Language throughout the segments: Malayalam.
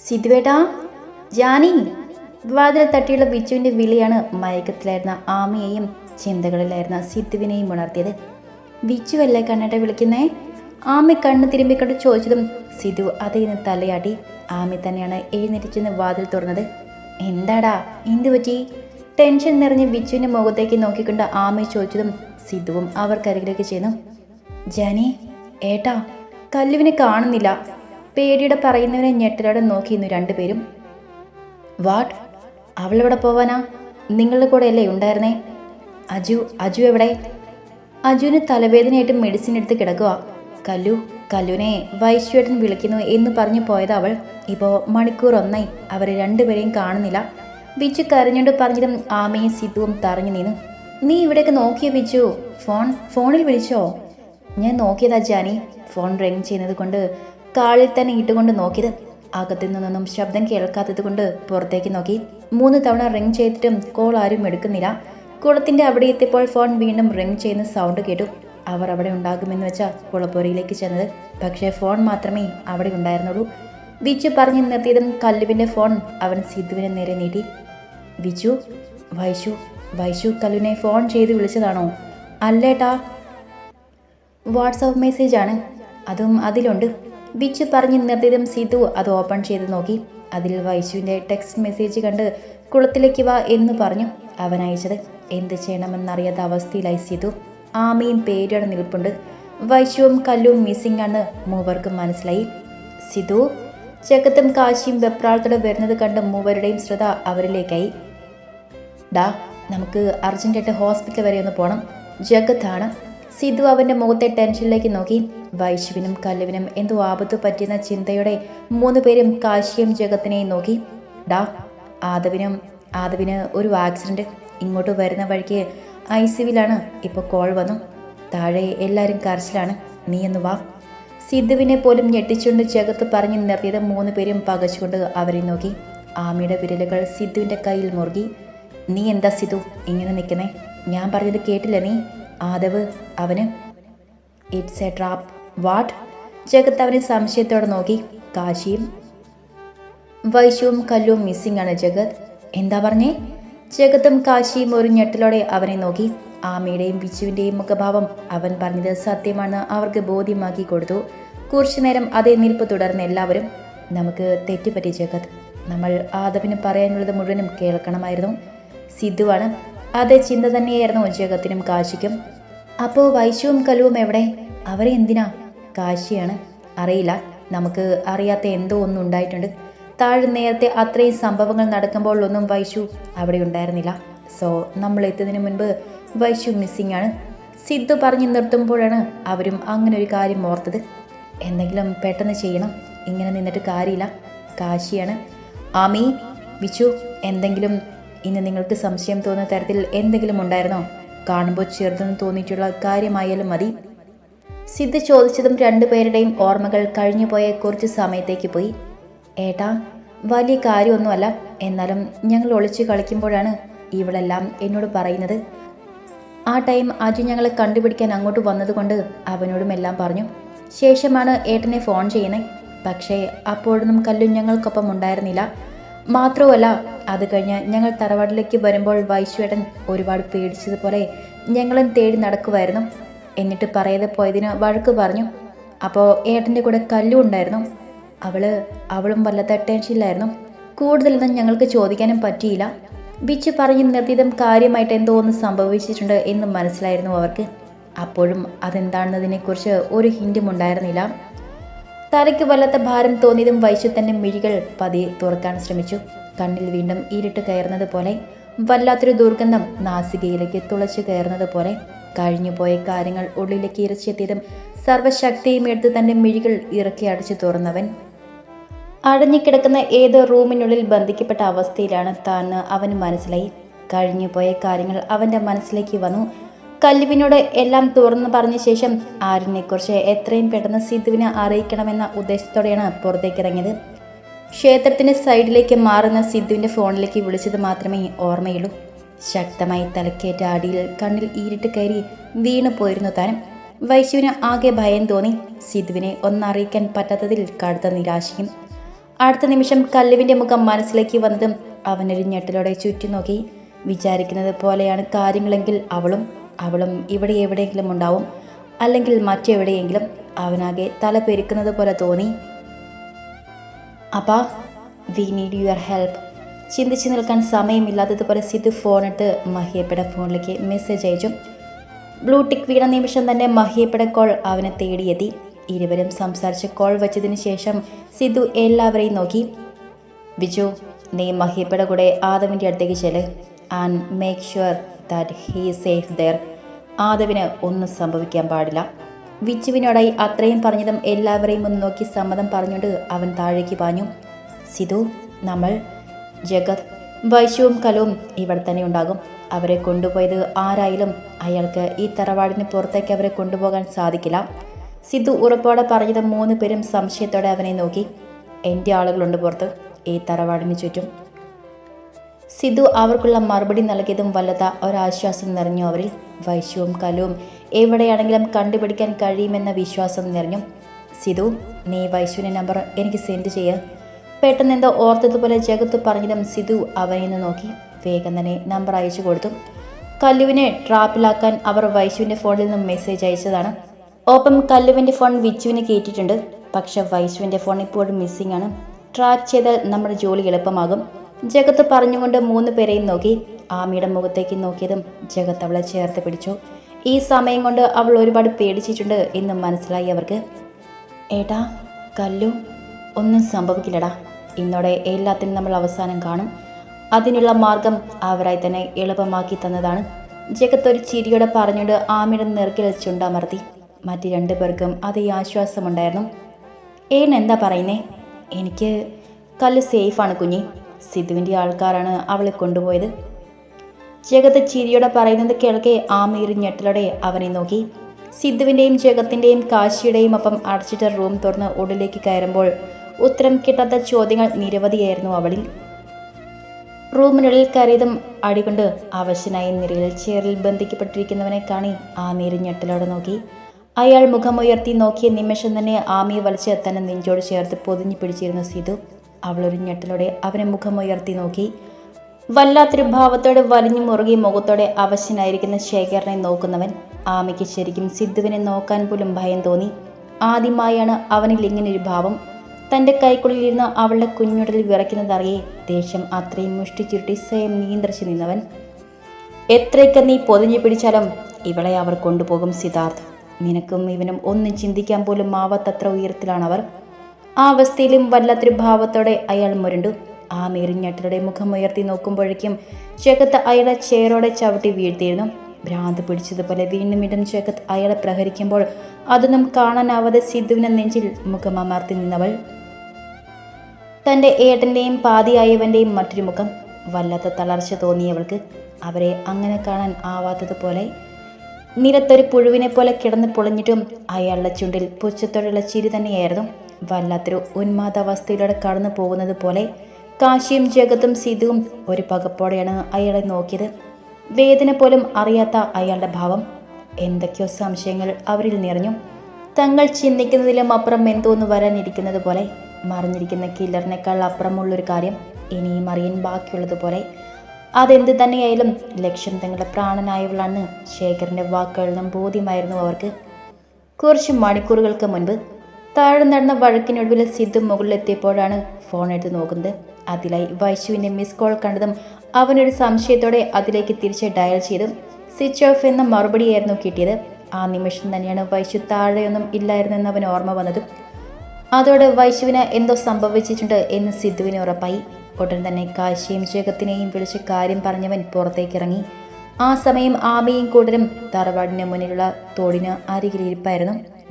സിദ്ധുവേട്ടാ ജാനി വാതിൽ തട്ടിയുള്ള ബിച്ചുവിന്റെ വിളിയാണ് മയക്കത്തിലായിരുന്ന ആമയെയും ചിന്തകളിലായിരുന്ന സിദ്ധുവിനെയും ഉണർത്തിയത്. ബിച്ചുവല്ലേ കണ്ണേട്ട വിളിക്കുന്നേ? ആമി കണ്ണ് തിരുമ്പിക്കൊണ്ട് ചോദിച്ചതും സിധു അതേന്ന് തലയാട്ടി ആമി തന്നെയാണ് എഴുന്നേറ്റ് ചെന്ന് വാതിൽ തുറന്നത്. എന്താടാ എന്തു പറ്റി? ടെൻഷൻ നിറഞ്ഞ് ബിച്ചുവിന്റെ മുഖത്തേക്ക് നോക്കിക്കൊണ്ട് ആമി ചോദിച്ചതും സിധുവും അവർക്കരികിലേക്ക് ചെയ്യുന്നു ജാനി ഏട്ടാ കല്ലുവിനെ കാണുന്നില്ല. പേടിയുടെ പറയുന്നവനെ ഞെട്ടലോടെ നോക്കിയിരുന്നു രണ്ടുപേരും. വാട്ട്? അവളെവിടെ പോവാനാ? നിങ്ങളുടെ കൂടെ അല്ലേ ഉണ്ടായിരുന്നേ? അജു അജു എവിടെ? അജുവിന് തലവേദനയായിട്ട് മെഡിസിൻ എടുത്ത് കിടക്കുക കല്ലു കല്ലുവിനെ വൈശ്വേട്ടൻ വിളിക്കുന്നു എന്ന് പറഞ്ഞു പോയത് അവൾ. ഇപ്പോൾ മണിക്കൂർ ഒന്നായി. അവരെ രണ്ടുപേരെയും കാണുന്നില്ല. ബിച്ചു കരഞ്ഞുകൊണ്ട് പറഞ്ഞതും ആമയും സിദ്ധുവും തറഞ്ഞു നിന്നു. നീ ഇവിടെയൊക്കെ നോക്കിയ ബിച്ചു ഫോൺ ഫോണിൽ വിളിച്ചോ? ഞാൻ നോക്കിയതാ ജാനി. ഫോൺ റിങ് ചെയ്യുന്നത് കൊണ്ട് കാളിൽ തന്നെ ഇട്ടുകൊണ്ട് നോക്കിയത്. അകത്തു നിന്നൊന്നും ശബ്ദം കേൾക്കാത്തത് കൊണ്ട് പുറത്തേക്ക് നോക്കി. മൂന്ന് തവണ റിങ് ചെയ്തിട്ടും കോൾ ആരും എടുക്കുന്നില്ല. കുളത്തിന്റെ അവിടെ എത്തിയപ്പോൾ ഫോൺ വീണ്ടും റിങ് ചെയ്യുന്ന സൗണ്ട് കേട്ടു. അവർ അവിടെ ഉണ്ടാകുമെന്ന് വെച്ചാൽ കുളപ്പുരയിലേക്ക് ചെന്നത്. പക്ഷേ ഫോൺ മാത്രമേ അവിടെ ഉണ്ടായിരുന്നുള്ളൂ. വിച്ചു പറഞ്ഞു നിർത്തിയതും കല്ലുവിന്റെ ഫോൺ അവൻ സിദ്ധുവിനെ നേരെ നീട്ടി. വിച്ചു വൈശു വൈശു കല്ലുവിനെ ഫോൺ ചെയ്ത് വിളിച്ചതാണോ? അല്ലേട്ടാ വാട്സാപ്പ് മെസ്സേജാണ്. അതും അതിലുണ്ട്. ബിച്ചു പറഞ്ഞ് നിർത്തിയതും സിധു അത് ഓപ്പൺ ചെയ്ത് നോക്കി. അതിൽ വൈശുവിന്റെ ടെക്സ്റ്റ് മെസ്സേജ് കണ്ട് കുളത്തിലേക്ക് വാ എന്ന് പറഞ്ഞു. അവൻ അയച്ചത് എന്ത് ചെയ്യണമെന്നറിയാത്ത അവസ്ഥയിലായി സിധു ആമയും പേരുടെ നിൽപ്പുണ്ട്. വൈശുവും കല്ലും മിസ്സിംഗ് ആണ് മൂവർക്കും മനസ്സിലായി. സിധു ചെക്കത്തും കാശിയും വെപ്രാളത്തോടെ വരുന്നത് കണ്ട് മൂവരുടെയും ശ്രദ്ധ അവരിലേക്കായി. ഡാ നമുക്ക് അർജന്റായിട്ട് ഹോസ്പിറ്റൽ വരെ ഒന്ന് പോകണം ജഗത്താണ് സിധു അവന്റെ മുഖത്തെ ടെൻഷനിലേക്ക് നോക്കി. വൈശുവിനും കല്ലുവിനും എന്തോ ആപത്ത് പറ്റിയെന്ന ചിന്തയോടെ മൂന്ന് പേരും കാശിയും ജഗത്തിനെയും നോക്കി. ഡാ ആദവിനും ആദവിന് ഒരു ആക്സിഡന്റ് ഇങ്ങോട്ട് വരുന്ന വഴിക്ക് ഐ സിവിലാണ് ഇപ്പോൾ കോൾ വന്നു. താഴെ എല്ലാവരും കരച്ചിലാണ്. നീ എന്ന് വാ. സിദ്ധുവിനെ പോലും ഞെട്ടിച്ചുകൊണ്ട് ജഗത്ത് പറഞ്ഞു നിർത്തിയത് മൂന്ന് പേരും പകച്ചുകൊണ്ട് അവരെ നോക്കി. ആമിയുടെ വിരലുകൾ സിദ്ധുവിന്റെ കയ്യിൽ മുറുകി. നീ എന്താ സിദ്ധു ഇങ്ങനെ നിൽക്കുന്നേ? ഞാൻ പറഞ്ഞത് കേട്ടില്ല നീ. ആദവ് അവന് ഇറ്റ്സ് എ ട്രാപ്പ് വാട്ട്? ജഗത്ത് അവനെ സംശയത്തോടെ നോക്കി. കാശിയും വൈശുവും കല്ലും മിസ്സിംഗ് ആണ് ജഗത്. എന്താ പറഞ്ഞേ? ജഗത്തും കാശിയും ഒരു ഞെട്ടലോടെ അവനെ നോക്കി. ആമയുടെയും ബിച്ചുവിന്റെയും മുഖഭാവം അവൻ പറഞ്ഞത് സത്യമാണ് അവർക്ക് ബോധ്യമാക്കി കൊടുത്തു. കുറച്ചു നേരം അതേ നിൽപ്പ് തുടർന്ന് എല്ലാവരും നമുക്ക് തെറ്റുപറ്റി ജഗത്. നമ്മൾ ആദവിന് പറയാനുള്ളത് മുഴുവനും കേൾക്കണമായിരുന്നു. സിദ്ധുവാണ് അതേ ചിന്ത തന്നെയായിരുന്നു ജഗത്തിനും കാശിക്കും. അപ്പോൾ വൈശുവും കലുവും എവിടെ? അവരെ എന്തിനാ? കാശിയാണ്. അറിയില്ല. നമുക്ക് അറിയാത്ത എന്തോ ഒന്നും ഉണ്ടായിട്ടുണ്ട്. താഴെ നേരത്തെ അത്രയും സംഭവങ്ങൾ നടക്കുമ്പോൾ ഒന്നും വൈശു അവിടെ ഉണ്ടായിരുന്നില്ല. സോ നമ്മൾ എത്തുന്നതിന് മുൻപ് വൈശു മിസ്സിംഗ് ആണ്. സിദ്ധു പറഞ്ഞു നിർത്തുമ്പോഴാണ് അവരും അങ്ങനെ ഒരു കാര്യം ഓർത്തത്. എന്തെങ്കിലും പെട്ടെന്ന് ചെയ്യണം. ഇങ്ങനെ നിന്നിട്ട് കാര്യമില്ല. കാശിയാണ്. ആമി വിച്ചു എന്തെങ്കിലും ഇന്ന് നിങ്ങൾക്ക് സംശയം തോന്നുന്ന തരത്തിൽ എന്തെങ്കിലും ഉണ്ടായിരുന്നോ? കാണുമ്പോൾ ചെറുതെന്ന് തോന്നിയിട്ടുള്ള കാര്യമായാലും മതി. സിദ്ധ ചോദിച്ചതും രണ്ടുപേരുടെയും ഓർമ്മകൾ കഴിഞ്ഞുപോയ കുറച്ച് സമയത്തേക്ക് പോയി. ഏട്ടാ വലിയ കാര്യമൊന്നുമല്ല. എന്നാലും ഞങ്ങൾ ഒളിച്ച് കളിക്കുമ്പോഴാണ് ഇവളെല്ലാം എന്നോട് പറയുന്നത്. ആ ടൈം അജു ഞങ്ങളെ കണ്ടുപിടിക്കാൻ അങ്ങോട്ട് വന്നതുകൊണ്ട് അവനോടും എല്ലാം പറഞ്ഞു. ശേഷമാണ് ഏട്ടനെ ഫോൺ ചെയ്യുന്നത്. പക്ഷേ അപ്പോഴൊന്നും കല്ലും ഞങ്ങൾക്കൊപ്പം ഉണ്ടായിരുന്നില്ല. മാത്രവുമല്ല അത് കഴിഞ്ഞ് ഞങ്ങൾ തറവാട്ടിലേക്ക് വരുമ്പോൾ വൈശ്വേട്ടൻ ഒരുപാട് പേടിച്ചതുപോലെ ഞങ്ങളും തേടി നടക്കുമായിരുന്നു എന്നിട്ട് പറയാതെ പോയതിന് വഴക്ക് പറഞ്ഞു. അപ്പോൾ ഏട്ടന്റെ കൂടെ കല്ലും ഉണ്ടായിരുന്നു. അവൾ അവളും വല്ലാത്ത ടെൻഷനിലായിരുന്നു. കൂടുതലൊന്നും ഞങ്ങൾക്ക് ചോദിക്കാനും പറ്റിയില്ല. ബിച്ച് പറഞ്ഞ് നിർത്തിയതും കാര്യമായിട്ട് എന്തോ ഒന്ന് സംഭവിച്ചിട്ടുണ്ട് എന്ന് മനസ്സിലായിരുന്നു അവർക്ക്. അപ്പോഴും അതെന്താണെന്നതിനെക്കുറിച്ച് ഒരു ഹിന്റും ഉണ്ടായിരുന്നില്ല. തലയ്ക്ക് വല്ലാത്ത ഭാരം തോന്നിയതും വൈശു മിഴികൾ പതിയെ തുറക്കാൻ ശ്രമിച്ചു. കണ്ണിൽ വീണ്ടും ഇരുട്ട് കയറുന്നത് പോലെ വല്ലാത്തൊരു ദുർഗന്ധം നാസികയിലേക്ക് തുളച്ചു കയറുന്നത് പോലെ കഴിഞ്ഞുപോയ കാര്യങ്ങൾ ഉള്ളിലേക്ക് ഇറച്ചെത്തിയതും സർവശക്തിയും എടുത്ത് തന്റെ മിഴികൾ ഇറക്കി അടച്ചു തുറന്നവൻ. അടഞ്ഞുകിടക്കുന്ന ഏത് റൂമിനുള്ളിൽ ബന്ധിക്കപ്പെട്ട അവസ്ഥയിലാണ് താന്ന് അവന് മനസ്സിലായി. കഴിഞ്ഞുപോയ കാര്യങ്ങൾ അവന്റെ മനസ്സിലേക്ക് വന്നു. കല്ലുവിനോട് എല്ലാം തുറന്നു പറഞ്ഞ ശേഷം ആരിനെക്കുറിച്ച് എത്രയും പെട്ടെന്ന് സിദ്ധുവിനെ അറിയിക്കണമെന്ന ഉദ്ദേശത്തോടെയാണ് പുറത്തേക്ക് ഇറങ്ങിയത്. ക്ഷേത്രത്തിന്റെ സൈഡിലേക്ക് മാറുന്ന സിദ്ധുവിന്റെ ഫോണിലേക്ക് വിളിച്ചത് മാത്രമേ ഓർമ്മയുള്ളൂ. ശക്തമായി തലക്കേറ്റ അടിയിൽ കണ്ണിൽ ഈരിട്ട് കയറി വീണു പോയിരുന്നു താനും. വൈശുവിന് ആകെ ഭയം തോന്നി. സിദ്ധുവിനെ ഒന്നറിയിക്കാൻ പറ്റാത്തതിൽ കടുത്ത നിരാശയും. അടുത്ത നിമിഷം കല്ലുവിന്റെ മുഖം മനസ്സിലേക്ക് വന്നതും അവനൊരു ഞെട്ടലോടെ ചുറ്റി നോക്കി. വിചാരിക്കുന്നത് പോലെയാണ് കാര്യങ്ങളെങ്കിൽ അവളും അവളും ഇവിടെ എവിടെയെങ്കിലും ഉണ്ടാവും. അല്ലെങ്കിൽ മറ്റെവിടെയെങ്കിലും അവനാകെ തല പെരുക്കുന്നത് പോലെ തോന്നി. അപ്പാ വി നീഡ് യുവർ ഹെൽപ്പ് ചിന്തിച്ച് നിൽക്കാൻ സമയമില്ലാത്തതുപോലെ സിദ്ധു ഫോണെടുത്ത് മഹിയപ്പയുടെ ഫോണിലേക്ക് മെസ്സേജ് അയച്ചു. ബ്ലൂ ടിക്ക് വീണ നിമിഷം തന്നെ മഹിയപ്പയുടെ കോൾ അവനെ തേടിയെത്തി. ഇരുവരും സംസാരിച്ച് കോൾ വെച്ചതിന് ശേഷം സിദ്ധു എല്ലാവരെയും നോക്കി. ബിജു നീ മഹിയപ്പയുടെ കൂടെ ആദവിന്റെ അടുത്തേക്ക് ചെല്ല്. And make sure that he safe there ആദവിന് ഒന്നും സംഭവിക്കാൻ പാടില്ല. വിച്ചുവിനോടായി അത്രയും പറഞ്ഞതും എല്ലാവരെയും ഒന്ന് നോക്കി സമ്മതം പറഞ്ഞുകൊണ്ട് അവൻ താഴേക്ക് പാഞ്ഞു. സിധു നമ്മൾ ജഗത് വൈശുവും കലവും ഇവിടെ തന്നെ ഉണ്ടാകും. അവരെ കൊണ്ടുപോയത് ആരായാലും അയാൾക്ക് ഈ തറവാടിന് പുറത്തേക്ക് അവരെ കൊണ്ടുപോകാൻ സാധിക്കില്ല. സിദ്ധു ഉറപ്പോടെ പറഞ്ഞത് മൂന്ന് പേരും സംശയത്തോടെ അവനെ നോക്കി. എന്റെ ആളുകളുണ്ട് പുറത്ത്. ഈ തറവാടിന് ചുറ്റും സിദ്ധു അവർക്കുള്ള മറുപടി നൽകിയതും വല്ലത ഒരാശ്വാസം നിറഞ്ഞു അവരിൽ. വൈശ്യവും കലവും എവിടെയാണെങ്കിലും കണ്ടുപിടിക്കാൻ കഴിയുമെന്ന വിശ്വാസം നിറഞ്ഞു. സിധു നീ വൈശ്യുവിന്റെ നമ്പർ എനിക്ക് സെൻഡ് ചെയ്യുക പെട്ടെന്ന് എന്തോ ഓർത്തതുപോലെ ജഗത്ത് പറഞ്ഞതും സിധു അവനെ നിന്ന് നോക്കി. വേഗം തന്നെ നമ്പർ അയച്ചു കൊടുത്തു. കല്ലുവിനെ ട്രാപ്പിലാക്കാൻ അവർ വൈശുവിന്റെ ഫോണിൽ നിന്നും മെസ്സേജ് അയച്ചതാണ്. ഒപ്പം കല്ലുവിന്റെ ഫോൺ വിച്ചുവിന് കയറ്റിയിട്ടുണ്ട് പക്ഷേ വൈശുവിന്റെ ഫോൺ ഇപ്പോഴും മിസ്സിംഗ് ആണ്. ട്രാക്ക് ചെയ്താൽ നമ്മുടെ ജോലി എളുപ്പമാകും. ജഗത്ത് പറഞ്ഞുകൊണ്ട് മൂന്ന് പേരെയും നോക്കി. ആമിയുടെ മുഖത്തേക്ക് നോക്കിയതും ജഗത്ത് അവളെ ചേർത്ത് പിടിച്ചു. ഈ സമയം കൊണ്ട് അവൾ ഒരുപാട് പേടിച്ചിട്ടുണ്ട് എന്ന് മനസ്സിലായി അവർക്ക്. ഏട്ടാ കല്ലു ഒന്നും സംഭവിക്കില്ലടാ. ഇന്നോടെ എല്ലാത്തിനും നമ്മൾ അവസാനം കാണും. അതിനുള്ള മാർഗം അവരായി തന്നെ എളുപ്പമാക്കി തന്നതാണ്. ജഗത്ത് ഒരു ചിരിയോടെ പറഞ്ഞുകൊണ്ട് ആമിയുടെ നെറുക്കിൽ ചുണ്ടമർത്തി. മറ്റു രണ്ടു പേർക്കും അതേ ആശ്വാസമുണ്ടായിരുന്നു. ഏൺ എന്താ പറയുന്നേ? എനിക്ക് കല്ല് സേഫാണ് കുഞ്ഞി. സിദ്ധുവിന്റെ ആൾക്കാരാണ് അവളെ കൊണ്ടുപോയത്. ജഗത്ത് ചിരിയോടെ പറയുന്നത് കേൾക്കെ ആമീർ ഞെട്ടലോടെ അവനെ നോക്കി. സിദ്ധുവിന്റെയും ജഗത്തിന്റെയും കാശിയുടെയും ഒപ്പം അടച്ചിട്ട റൂം തുറന്ന് ഉള്ളിലേക്ക് കയറുമ്പോൾ ഉത്തരം കിട്ടാത്ത ചോദ്യങ്ങൾ നിരവധിയായിരുന്നു അവളിൽ. റൂമിനുള്ളിൽ കയറിയതും അടികൊണ്ട് അവശനായി നിരയിൽ ചേറിൽ ബന്ധിക്കപ്പെട്ടിരിക്കുന്നവനെ കാണി ആമീർ ഞെട്ടലോടെ നോക്കി. അയാൾ മുഖമുയർത്തി നോക്കിയ നിമിഷം തന്നെ ആമിയെ വലിച്ച് തന്നെ നെഞ്ചോട് ചേർത്ത് പൊതിഞ്ഞു പിടിച്ചിരുന്നു സീതു അവളൊരു ഞെട്ടലോടെ അവനെ മുഖമുയർത്തി നോക്കി. വല്ലാത്തൊരു ഭാവത്തോടെ വലിഞ്ഞു മുറുകി മുഖത്തോടെ അവശനായിരിക്കുന്ന ശേഖരനെ നോക്കുന്നവൻ ആമയ്ക്ക് ശരിക്കും സിദ്ധുവിനെ നോക്കാൻ പോലും ഭയം തോന്നി. ആദ്യമായാണ് അവനിൽ ഇങ്ങനൊരു ഭാവം. തന്റെ കൈക്കുള്ളിലിരുന്ന് അവളുടെ കുഞ്ഞുടലിൽ വിറയ്ക്കുന്നതറിയെ ദേഷ്യം അത്രയും മുഷ്ടിച്ചുരുട്ടി സ്വയം നിയന്ത്രിച്ചു നിന്നവൻ. എത്രയൊക്കെ നീ പൊതിഞ്ഞു പിടിച്ചാലും ഇവളെ അവർ കൊണ്ടുപോകും സിദ്ധാർത്ഥ്. നിനക്കും ഇവനും ഒന്നും ചിന്തിക്കാൻ പോലും ആവാത്തത്ര ഉയരത്തിലാണവർ. ആ അവസ്ഥയിലും വല്ലാത്തൊരു ഭാവത്തോടെ അയാൾ മുരണ്ടു. ആ മേരിഞ്ഞട്ടരുടെ മുഖം ഉയർത്തി നോക്കുമ്പോഴേക്കും ചേക്കത്ത് അയാളെ ചേരോടെ ചവിട്ടി വീഴ്ത്തിയിരുന്നു. ഭ്രാന്ത് പിടിച്ചതുപോലെ വീണ്ടും വീണ്ടും ചേക്കത്ത് അയാളെ പ്രഹരിക്കുമ്പോൾ അതൊന്നും കാണാനാവാതെ സിദ്ധുവിനെ നെഞ്ചിൽ മുഖമമർത്തി നിന്നവൾ. തന്റെ ഏട്ടന്റെയും പാതിയായവന്റെയും മറ്റൊരു മുഖം. വല്ലാത്ത തളർച്ച തോന്നിയവൾക്ക് അവരെ അങ്ങനെ കാണാൻ ആവാത്തതുപോലെ. നിരത്തൊരു പുഴുവിനെ പോലെ കിടന്ന് പൊളിഞ്ഞിട്ടും അയാളുടെ ചുണ്ടിൽ പുച്ഛത്തോടുള്ള ചിരി തന്നെയായിരുന്നു. വല്ലാത്തൊരു ഉന്മാദാവസ്ഥയിലൂടെ കടന്നു പോകുന്നത് പോലെ കാശിയും ജഗത്തും സിധുവും ഒരു പകപ്പോടെയാണ് അയാളെ നോക്കിയത്. വേദന പോലും അറിയാത്ത അയാളുടെ ഭാവം. എന്തൊക്കെയോ സംശയങ്ങൾ അവരിൽ നിറഞ്ഞു. തങ്ങൾ ചിന്തിക്കുന്നതിലും അപ്പുറം എന്തോന്ന് വരാനിരിക്കുന്നത് പോലെ മറിഞ്ഞിരിക്കുന്ന കില്ലറിനേക്കാൾ അപ്പുറമുള്ളൊരു കാര്യം ഇനിയും അറിയാൻ ബാക്കിയുള്ളതുപോലെ അതെന്ത് തന്നെയായാലും ലക്ഷ്യം തങ്ങളുടെ പ്രാണനായവളാണ് ശേഖരന്റെ വാക്കുകളിൽ നിന്നും ബോധ്യമായിരുന്നു അവർക്ക്. കുറച്ച് മണിക്കൂറുകൾക്ക് മുൻപ് താഴെ നടന്ന വഴക്കിനൊടുവിൽ സിദ്ധു മുകളിലെത്തിയപ്പോഴാണ് ഫോൺ എടുത്ത് നോക്കുന്നത്. അതിലായി വൈശുവിന്റെ മിസ് കോൾ കണ്ടതും അവനൊരു സംശയത്തോടെ അതിലേക്ക് തിരിച്ച് ഡയൽ ചെയ്തു സ്വിച്ച് ഓഫ് എന്ന മറുപടിയായിരുന്നു കിട്ടിയത്. ആ നിമിഷം തന്നെയാണ് വൈശു താഴെയൊന്നും ഇല്ലായിരുന്നെന്ന് അവൻ ഓർമ്മ വന്നതും. അതോടെ വൈശുവിന് എന്തോ സംഭവിച്ചിട്ടുണ്ട് എന്ന് സിദ്ധുവിന് ഉറപ്പായി. ഉടൻ തന്നെ കാശിയും ജഗത്തിനെയും വിളിച്ച് കാര്യം പറഞ്ഞവൻ പുറത്തേക്കിറങ്ങി. ആ സമയം ആമയും കൂട്ടരും തറവാടിന് മുന്നിലുള്ള തോടിന് അരികിലിരിപ്പായിരുന്നു.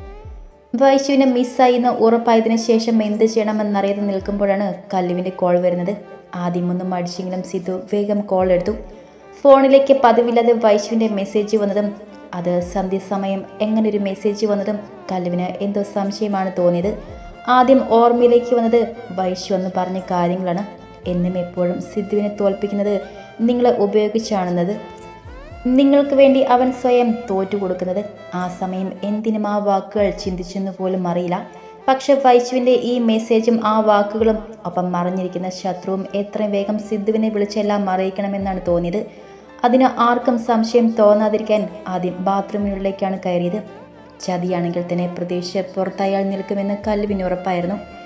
വൈശുവിനെ മിസ്സായി എന്ന് ഉറപ്പായതിനു ശേഷം എന്ത് ചെയ്യണമെന്നറിയാതെ നിൽക്കുമ്പോഴാണ് കല്ലുവിന്റെ കോൾ വരുന്നത്. ആദ്യമൊന്നും മടിച്ചെങ്കിലും സിദ്ധു വേഗം കോൾ എടുത്തു. ഫോണിലേക്ക് പതിവില്ലാതെ വൈശുവിന്റെ മെസ്സേജ് വന്നതും അത് സന്ധ്യസമയം എങ്ങനെ ഒരു മെസ്സേജ് വന്നതും കല്ലുവിന് എന്തോ സംശയമാണ് തോന്നിയത്. ആദ്യം ഓർമ്മയിലേക്ക് വന്നത് വൈശു എന്ന് പറഞ്ഞ കാര്യങ്ങളാണ്. എന്നും എപ്പോഴും സിദ്ധുവിനെ തോൽപ്പിക്കുന്നത് നിങ്ങളെ ഉപയോഗിച്ചാണെന്നത്. നിങ്ങൾക്ക് വേണ്ടി അവൻ സ്വയം തോറ്റു കൊടുക്കുന്നത്. ആ സമയം എന്തിനും ആ വാക്കുകൾ ചിന്തിച്ചെന്ന് പോലും അറിയില്ല. പക്ഷെ വൈശുവിന്റെ ഈ മെസ്സേജും ആ വാക്കുകളും ഒപ്പം മറിഞ്ഞിരിക്കുന്ന ശത്രുവും എത്രയും വേഗം സിദ്ധുവിനെ വിളിച്ചെല്ലാം അറിയിക്കണമെന്നാണ് തോന്നിയത്. അതിന് ആർക്കും സംശയം തോന്നാതിരിക്കാൻ ആദ്യം ബാത്റൂമിനുള്ളിലേക്കാണ് കയറിയത്. ചതിയാണെങ്കിൽ തന്നെ പ്രതീക്ഷ പുറത്തയാൾ നിൽക്കുമെന്ന് കല്ലുവിന് ഉറപ്പായിരുന്നു.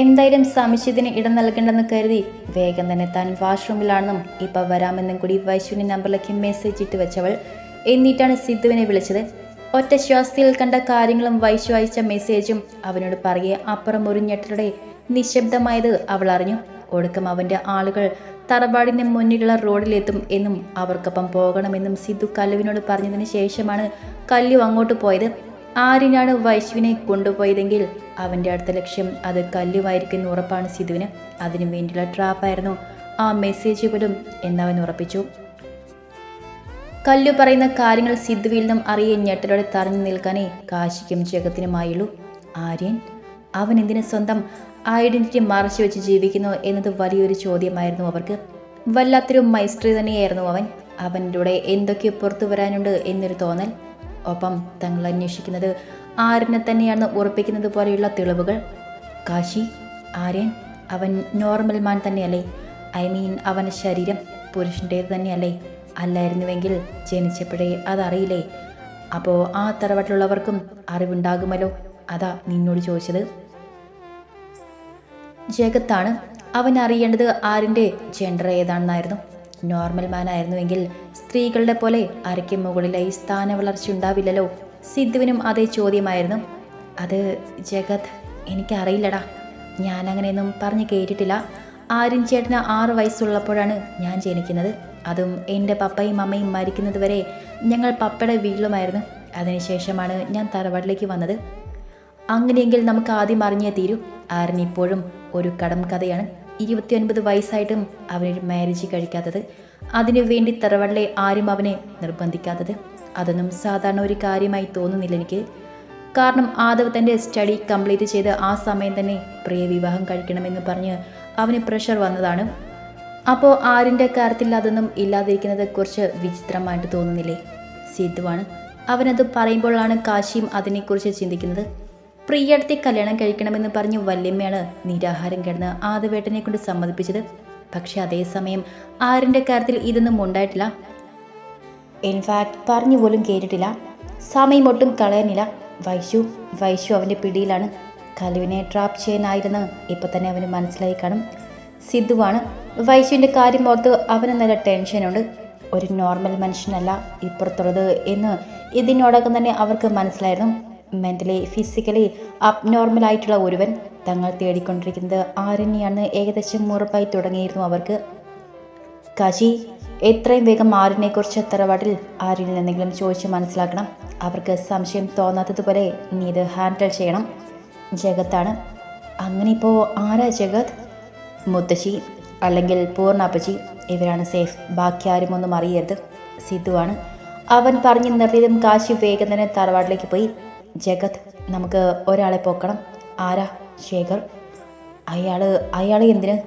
എന്തായാലും സംശയത്തിന് ഇടം നൽകണ്ടെന്ന് കരുതി വേഗം തന്നെ താൻ വാഷ്റൂമിലാണെന്നും ഇപ്പം വരാമെന്നും കൂടി വൈശുവിന്റെ നമ്പറിലേക്ക് മെസ്സേജ് ഇട്ട് വെച്ചവൾ എന്നിട്ടാണ് സിദ്ധുവിനെ വിളിച്ചത്. ഒറ്റ ശ്വാസത്തിൽ കണ്ട കാര്യങ്ങളും വൈശു അയച്ച മെസ്സേജും അവനോട് പറയെ അപ്പുറം ഒരു നിശബ്ദമായത് അവൾ അറിഞ്ഞു. ഒടുക്കം അവന്റെ ആളുകൾ തറവാടിന് മുന്നിലുള്ള റോഡിലെത്തും എന്നും അവർക്കൊപ്പം പോകണമെന്നും സിദ്ധു കല്ലുവിനോട് പറഞ്ഞതിന് ശേഷമാണ് കല്ലു അങ്ങോട്ട് പോയത്. ആരിനാണ് വൈശുവിനെ കൊണ്ടുപോയതെങ്കിൽ അവന്റെ അടുത്ത ലക്ഷ്യം അത് കല്ലുമായിരിക്കുമെന്ന് ഉറപ്പാണ് സിധുവിന്. അതിനു വേണ്ടിയുള്ള ട്രാപ്പായിരുന്നു ആ മെസ്സേജ് പോലും എന്നവൻ ഉറപ്പിച്ചു. കല്ലു പറയുന്ന കാര്യങ്ങൾ സിദ്ധുവിൽ നിന്നും അറിയ ഞെട്ടലോടെ തറഞ്ഞു നിൽക്കാനേ കാശിക്കും ജഗത്തിനുമായുള്ളൂ. ആര്യൻ അവൻ എന്തിനു സ്വന്തം ഐഡന്റിറ്റി മറച്ചു വെച്ച് ജീവിക്കുന്നു എന്നത് വലിയൊരു ചോദ്യമായിരുന്നു അവർക്ക്. വല്ലാത്തൊരു മൈസ്ട്രി തന്നെയായിരുന്നു അവൻ. അവനിലൂടെ എന്തൊക്കെയോ പുറത്തു വരാനുണ്ട് എന്നൊരു തോന്നൽ. ഒപ്പം തങ്ങൾ അന്വേഷിക്കുന്നത് ആര്യനെ തന്നെയാണ് ഉറപ്പിക്കുന്നത് പോലെയുള്ള തെളിവുകൾ. കാശി ആര്യൻ അവൻ നോർമൽ മാൻ തന്നെയല്ലേ? ഐ മീൻ അവന്റെ ശരീരം പുരുഷന്റേത് തന്നെയല്ലേ? അല്ലായിരുന്നുവെങ്കിൽ ജനിച്ചപ്പോഴേ അതറിയില്ലേ? അപ്പോൾ ആ തറവാട്ടിലുള്ളവർക്കും അറിവുണ്ടാകുമല്ലോ. അതാ നിന്നോട് ചോദിച്ചത്. ജഗത്താണ്. അവൻ അറിയേണ്ടത് ആരിന്റെ ജെൻഡർ ഏതാണെന്നായിരുന്നു. നോർമൽ മാൻ ആയിരുന്നുവെങ്കിൽ സ്ത്രീകളുടെ പോലെ അരയ്ക്ക് മുകളിലായി സ്ഥാന വളർച്ച ഉണ്ടാവില്ലല്ലോ. സിദ്ധുവിനും അതേ ചോദ്യമായിരുന്നു. അത് ജഗത് എനിക്കറിയില്ലടാ. ഞാൻ അങ്ങനെയൊന്നും പറഞ്ഞു കേട്ടിട്ടില്ല. ആര്യൻ ചേട്ടന് ആറ് വയസ്സുള്ളപ്പോഴാണ് ഞാൻ ജനിക്കുന്നത്. അതും എന്റെ പപ്പയും അമ്മയും മരിക്കുന്നത് വരെ ഞങ്ങൾ പപ്പയുടെ വീട്ടിലുമായിരുന്നു. അതിനുശേഷമാണ് ഞാൻ തറവാട്ടിലേക്ക് വന്നത്. അങ്ങനെയെങ്കിൽ നമുക്ക് ആദ്യം അറിഞ്ഞേ തീരൂ. ആരനിപ്പോഴും ഒരു കടം കഥയാണ്. ഇരുപത്തിയൊൻപത് വയസ്സായിട്ടും അവനൊരു മാരേജ് കഴിക്കാത്തത്. അതിനു വേണ്ടി തറവാട്ടിലെ ആരും അവനെ നിർബന്ധിക്കാത്തത്. അതൊന്നും സാധാരണ ഒരു കാര്യമായി തോന്നുന്നില്ല എനിക്ക്. കാരണം ആദവ് തന്റെ സ്റ്റഡി കംപ്ലീറ്റ് ചെയ്ത് ആ സമയം തന്നെ പ്രിയ വിവാഹം കഴിക്കണമെന്ന് പറഞ്ഞ് അവന് പ്രഷർ വന്നതാണ്. അപ്പോൾ ആരിന്റെ കാര്യത്തിൽ അതൊന്നും ഇല്ലാതിരിക്കുന്നത് കുറച്ച് വിചിത്രമായിട്ട് തോന്നുന്നില്ലേ? സിദ്ധുവാണ് അവനത് പറയുമ്പോഴാണ് കാശിയും അതിനെക്കുറിച്ച് ചിന്തിക്കുന്നത്. പ്രിയടുത്തെ കല്യാണം കഴിക്കണമെന്ന് പറഞ്ഞ് വല്യമ്മയാണ് നിരാഹാരം കിടന്ന് ആദവേട്ടനെ കൊണ്ട് സമ്മതിപ്പിച്ചത്. പക്ഷെ അതേസമയം ആരിന്റെ കാര്യത്തിൽ ഇതൊന്നും ഉണ്ടായിട്ടില്ല. ഇൻഫാക്ട് പറഞ്ഞു പോലും കേട്ടിട്ടില്ല. സമയം ഒട്ടും കളയാനില്ല. വൈശു വൈശു അവന്റെ പിടിയിലാണ്. കലുവിനെ ട്രാപ്പ് ചെയ്യാനായിരുന്നു. ഇപ്പം തന്നെ അവന് മനസ്സിലായി കാണും. സിദ്ധുവാണ്. വൈശുവിന്റെ കാര്യം ഓർത്ത് അവന് നല്ല ടെൻഷനുണ്ട് ഒരു നോർമൽ മനുഷ്യനല്ല ഇപ്പുറത്തുള്ളത് എന്ന് ഇതിനോടകം തന്നെ അവർക്ക് മനസ്സിലായിരുന്നു. മെന്റലി ഫിസിക്കലി അബ്നോർമൽ ആയിട്ടുള്ള ഒരുവൻ തങ്ങൾ തേടിക്കൊണ്ടിരിക്കുന്നത്. ആരണ്യാണ് ഏകദേശം ഉറപ്പായി തുടങ്ങിയിരുന്നു അവർക്ക്. കാശി എത്രയും വേഗം ആരിനെക്കുറിച്ച് തറവാട്ടിൽ ആരിൽ നിന്നെങ്കിലും ചോദിച്ച് മനസ്സിലാക്കണം. അവർക്ക് സംശയം തോന്നാത്തതുപോലെ നീ ഇത് ഹാൻഡിൽ ചെയ്യണം. ജഗത്താണ്. അങ്ങനെ ഇപ്പോൾ ആരാ ജഗത്? മുത്തശ്ശി അല്ലെങ്കിൽ പൂർണാപ്പച്ചി? ഇവരാണ് സേഫ്. ബാക്കി ആരും ഒന്നും അറിയരുത്. സിദ്ധുവാണ്. അവൻ പറഞ്ഞു നിർത്തിയതും കാശി വേഗം തന്നെ തറവാട്ടിലേക്ക് പോയി. ജഗത് നമുക്ക് ഒരാളെ പോക്കണം. ആരാ? ശേഖർ. അയാൾ അയാൾ എന്തിന്?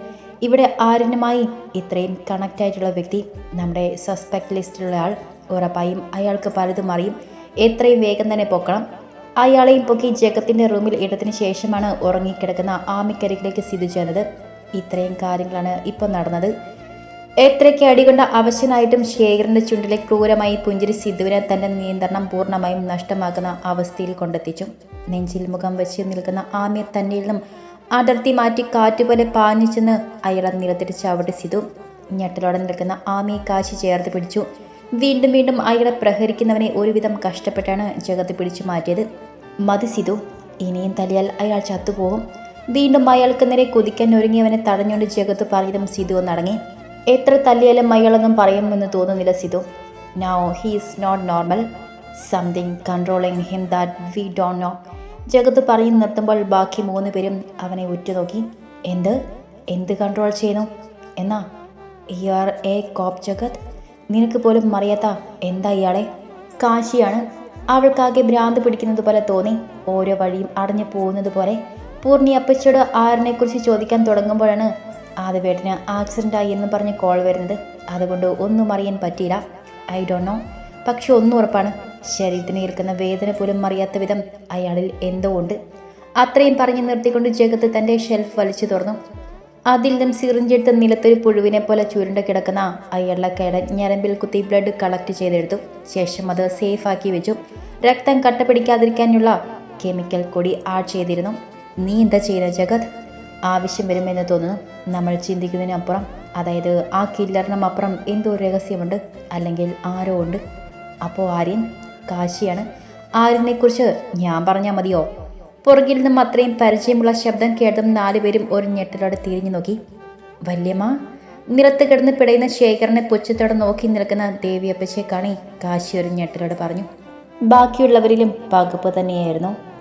ഇവിടെ ആരനുമായി ഇത്രയും കണക്റ്റ് ആയിട്ടുള്ള വ്യക്തി? നമ്മുടെ സസ്പെക്ട് ലിസ്റ്റിലുള്ള ആൾ. ഉറപ്പായും അയാൾക്ക് പലതും അറിയും. എത്രയും വേഗം തന്നെ പൊക്കണം. അയാളെയും പൊക്കി ജഗത്തിന്റെ റൂമിൽ ഇടത്തിന് ശേഷമാണ് ഉറങ്ങിക്കിടക്കുന്ന ആമിക്കരികിലേക്ക് സ്ഥിതി ചെയ്യുന്നത്. ഇത്രയും കാര്യങ്ങളാണ് ഇപ്പോൾ നടന്നത്. എത്രയ്ക്ക് അടികൊണ്ട അവശനായിട്ടും ശേഖരന്റെ ചുണ്ടിലെ ക്രൂരമായി പുഞ്ചിരി സിദ്ധുവിനെ തന്റെ നിയന്ത്രണം പൂർണമായും നഷ്ടമാക്കുന്ന അവസ്ഥയിൽ കൊണ്ടെത്തിച്ചു. നെഞ്ചിൽ മുഖം വെച്ച് നിൽക്കുന്ന ആമിയെ തന്നിൽ നിന്നും അടർത്തി മാറ്റി കാറ്റുപോലെ പാഞ്ഞു ചെന്ന് അയാളെ നിലത്തിട്ട് ചവിട്ടി സിധു. ഞെട്ടലോടെ നിൽക്കുന്ന ആമിയെ കാശി ചേർത്ത് പിടിച്ചു. വീണ്ടും വീണ്ടും അയാളെ പ്രഹരിക്കുന്നവനെ ഒരുവിധം കഷ്ടപ്പെട്ടാണ് ജഗത്ത് പിടിച്ചു മാറ്റിയത്. മതി സിധു ഇനിയും തലയാൽ അയാൾ ചത്തുപോകും. വീണ്ടും അയാൾക്ക് നേരെ കുതിക്കാൻ ഒരുങ്ങിയവനെ തടഞ്ഞുകൊണ്ട് ജഗത്ത് പറഞ്ഞതും സിധു നടങ്ങി. എത്ര തല്ലിയാലും അയാളൊന്നും പറയുമെന്ന് തോന്നുന്നില്ല Sithu now he's not normal something controlling him that we don't know Jagath പറയും നിർത്തുമ്പോൾ ബാക്കി മൂന്ന് പേരും അവനെ ഉറ്റുനോക്കി. എന്ത്? എന്ത് കൺട്രോൾ ചെയ്യുന്നു? എന്നാ? ആർ എ കോപ്പ് ജഗത്. നിനക്ക് പോലും അറിയാത്ത എന്താ ഇയാളെ? കാശിയാണ്. അവൾക്കാകെ ഭ്രാന്ത് പിടിക്കുന്നത് പോലെ തോന്നി. ഓരോ വഴിയും അടഞ്ഞു പോകുന്നത് പോലെ. പൂർണി അപ്പച്ചോട് ആറിനെക്കുറിച്ച് ചോദിക്കാൻ തുടങ്ങുമ്പോഴാണ് ആദ്യവേട്ടന് ആക്സിഡന്റ് ആയി എന്ന് പറഞ്ഞ് കോൾ വരുന്നത് അതുകൊണ്ട് ഒന്നും അറിയാൻ പറ്റിയില്ല. ഐ ഡോണ്ട് നോ പക്ഷെ ഒന്നും ഉറപ്പാണ്. ശരീരത്തിന് ഏൽക്കുന്ന വേദന പോലും അറിയാത്ത വിധം അയാളിൽ എന്തോ ഉണ്ട്. അത്രയും പറഞ്ഞു നിർത്തിക്കൊണ്ട് ജഗത്ത് തന്റെ ഷെൽഫ് വലിച്ചു തുറന്നു. അതിൽ നിന്നും സിറിഞ്ചെടുത്ത് നിലത്തൊരു പുഴുവിനെ പോലെ ചുരുണ്ട കിടക്കുന്ന അയാളുടെ കേടൻ ഞരമ്പിൽ കുത്തി ബ്ലഡ് കളക്ട് ചെയ്തെടുത്തു. ശേഷം അത് സേഫാക്കി വെച്ചു. രക്തം കട്ട പിടിക്കാതിരിക്കാനുള്ള കെമിക്കൽ കൂടി ആഡ് ചെയ്തിരുന്നു. നീ എന്താ ചെയ്യുന്ന ജഗത്? ആവശ്യം വരുമെന്ന് തോന്നുന്നു. നമ്മൾ ചിന്തിക്കുന്നതിനപ്പുറം അതായത് ആ കില്ലറിനും അപ്പുറം എന്തോ രഹസ്യമുണ്ട് അല്ലെങ്കിൽ ആരോ ഉണ്ട്. അപ്പോൾ ആര്യൻ കാശിയാണ്. ആര്യനെക്കുറിച്ച് ഞാൻ പറഞ്ഞാൽ മതിയോ? പുറകിൽ നിന്നും അത്രയും പരിചയമുള്ള ശബ്ദം കേട്ടതും നാലുപേരും ഒരു ഞെട്ടലോടെ തിരിഞ്ഞു നോക്കി. വല്യമ്മ നിറത്ത് കിടന്ന് പിടയുന്ന ശേഖരനെ പുച്ഛത്തോടെ നോക്കി നിൽക്കുന്ന ദേവിയപ്പച്ചയെ കാണി കാശി ഒരു ഞെട്ടലോടെ പറഞ്ഞു. ബാക്കിയുള്ളവരിലും പകുപ്പ് തന്നെയായിരുന്നു.